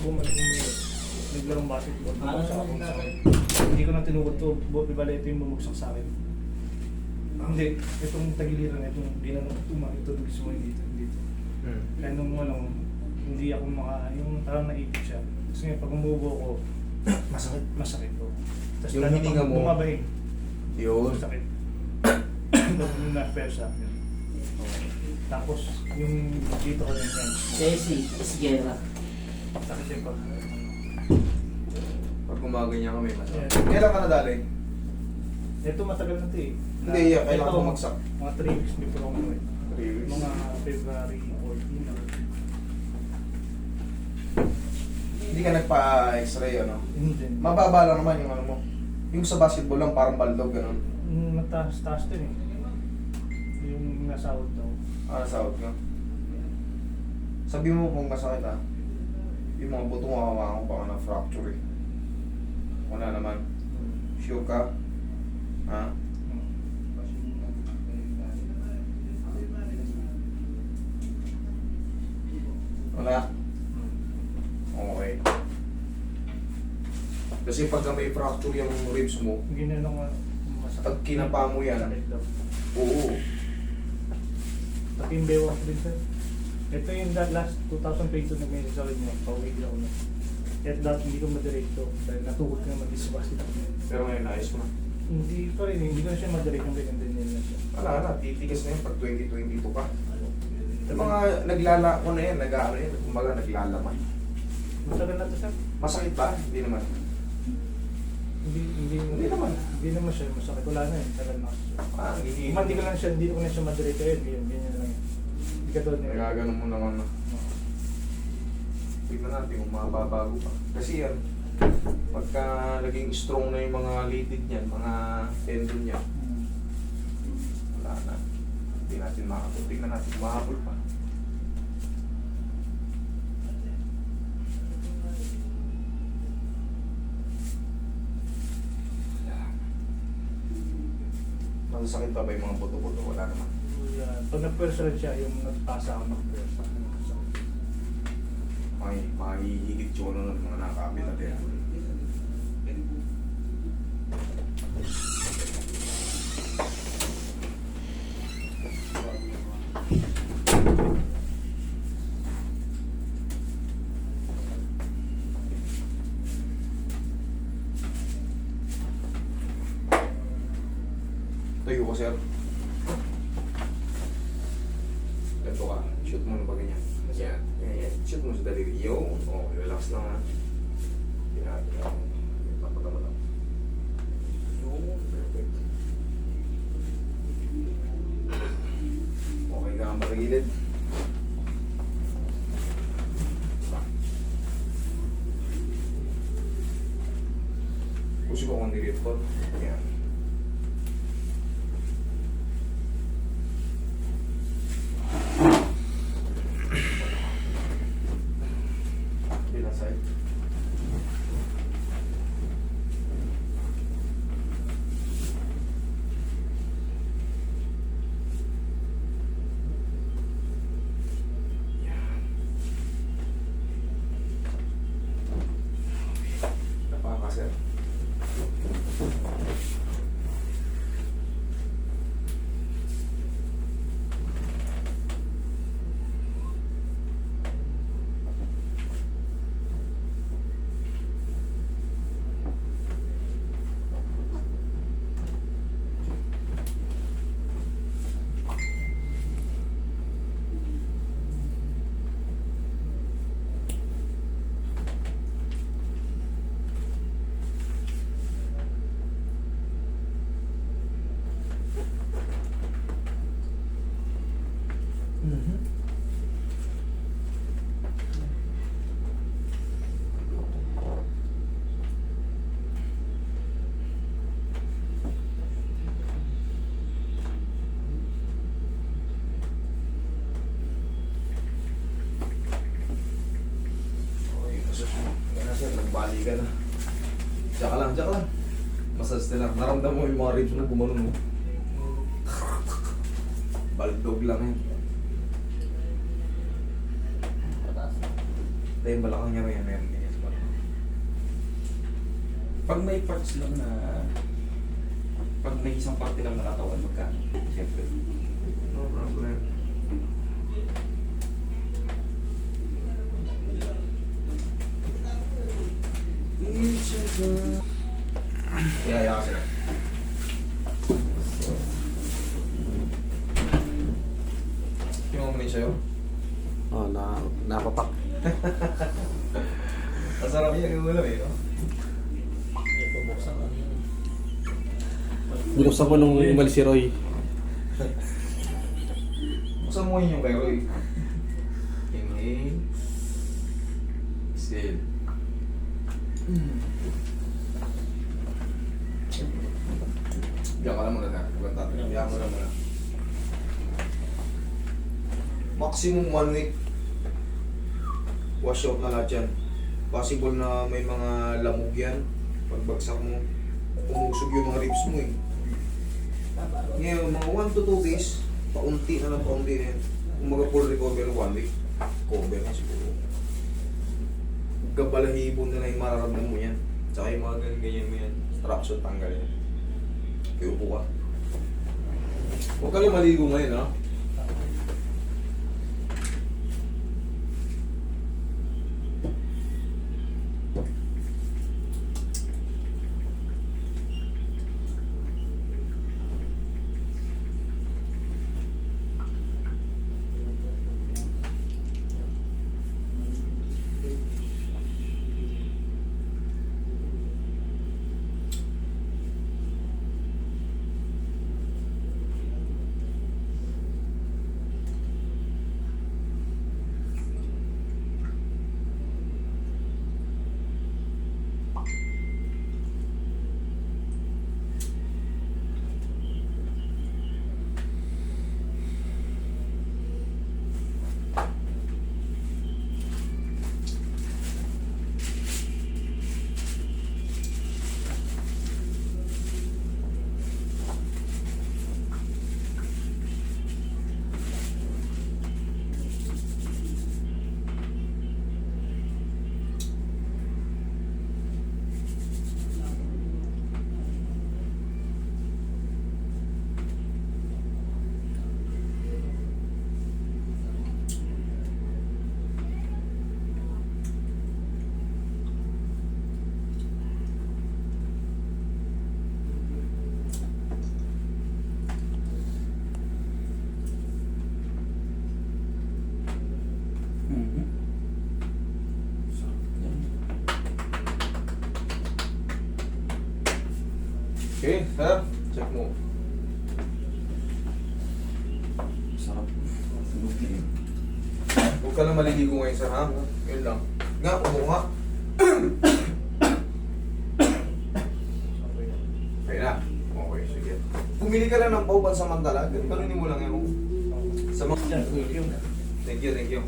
bumalik yung naglarong basketball. Bumagsak ako sa akin. na- Hindi ko na tinukod to. Buti pala ito yung bumagsak sa akin. Hindi, itong tagiliran, itong ginanong tuma, ito dito mo dito, dito. Hmm. Kaya nung ano, hindi ako maka, yung parang naipit siya. Kasi nga, pag umubo ko, Masakit. masakit ko. Tapos Yung lalo hininga pag mo? bumabahig, Yun. masakit. Yung na-persa. Tapos, yung dito ko rin yan. Jesse, Isguera. Sakit yung pag, Pag gumaganyan kami, masakit. Yeah. Kailan ka nadali? Ito matagal na ito eh. Hindi, yeah, kailangan Ito, bumagsak. Mga 3 weeks before ako umuwi. Three weeks. Mga February 14 na. Hindi ka nagpa-x-ray, ano? Hindi. Mababa lang naman yung ano mo. Yung sa basketball lang, parang baldog, gano'n. Mm, Mataas-taas din eh. Yung nasa out daw. Ah, sa out ka. Sabi mo kung masakit ah. Yung mga buto nga hawakan ko baka na-fracture eh. Wala naman. Sure ka? Ha? Wala? Okay. Kasi pagka may fracture yung ribs mo, Ginano ko masakit. Pag kinapa mo yan. Sakit daw. oo. Pati yung bewang din sir. Ito yung that last 2022 na may sakit niya. Pauwi na. At dati hindi ko madiretso. Dahil natuhod ka mag-isbas. Pero ngayon ayos mo. Hindi pa rin. Hindi ko na siya madiretso. Ko din na siya. Wala na, titigas na yun pag 2022 pa. Yung mga naglala ko na yan, nag-ano yan, kumbaga naglalaman. Matagal na to sir. Masakit ba? Hindi naman. Hindi, hindi, Hindi naman. Hindi naman siya masakit. Wala na yun. Tagal na. Ah, hindi. Hindi ko lang siya, hindi ko na siya madiretso yun. Ganyan, ganyan lang yun. Hindi ka doon. Nagaganon mo naman na. Tignan natin kung mababago pa. Kasi yan, pagka naging strong na yung mga litid niyan, mga tendon niyan, wala na. Hindi natin makakapag. Tignan natin kung mahabol pa. Masasakit pa ba yung mga buto-buto? Wala naman. Yan. Pag nag-pwersa rin siya, yung nagpasa ako nag-pwersa. May mahihigit yung ano ng mga nakakapit na din. Tayo ko, sir. Ganito ka. Shoot mo na pa ganyan. Yan. Yan, yan. Shoot mo sa daliri. Yo. Oh, relax lang ha. Ginagawa mo. Papagama lang. Yo. Perfect. Okay ka ang marigilid. Pusi ko kung nilipot. Yan. Bilang side. Yan. Napaka sir. Okay, massage mo. Yan na sir, nagbali ka na. Diyan ka lang, diyan ka lang. Massage na lang. Naramdam mo yung mga ribs mo gumanon mo. Baldog lang yan. Yung balakang yan sa balakang. Pag may parts lang na... Pag may isang parte lang nakatawan, magkano? Siyempre. No problem. Kaya ka sila. Yung sa'yo? Oh, na napapak. Masarap yung ulam eh, no? Binuksan ko nung umalis si Roy. Buksan mo yun yung kay Roy. Inhale. Exhale. Diyan ka lang muna na. Huwag tayo. Diyan mo lang muna. Maximum one week. Wash out na lahat yan. Possible na may mga lamog yan. Pagbagsak mo, umusog yung mga ribs mo eh. Ngayon, mga 1 to 2 days, paunti na lang paunti na yan. Kung maga full recover ng 1 week, cover na siguro. Gabalahibo na lang yung mararamdaman mo yan. Tsaka yung mga ganyan-ganyan mo yan. Traction tanggal yan. Kaya upo ka. Huwag ka lang maligo ngayon ha. Okay, sir. Check mo. Sarap. Yun. Huwag ka lang maliligo ngayon, sir, ha? Yun lang. Nga, umo nga. Okay na. Okay, sige. Bumili ka lang ng pauban sa Mandala. Ganunin mo lang yan. Sa mga... Yun. Thank you, thank you.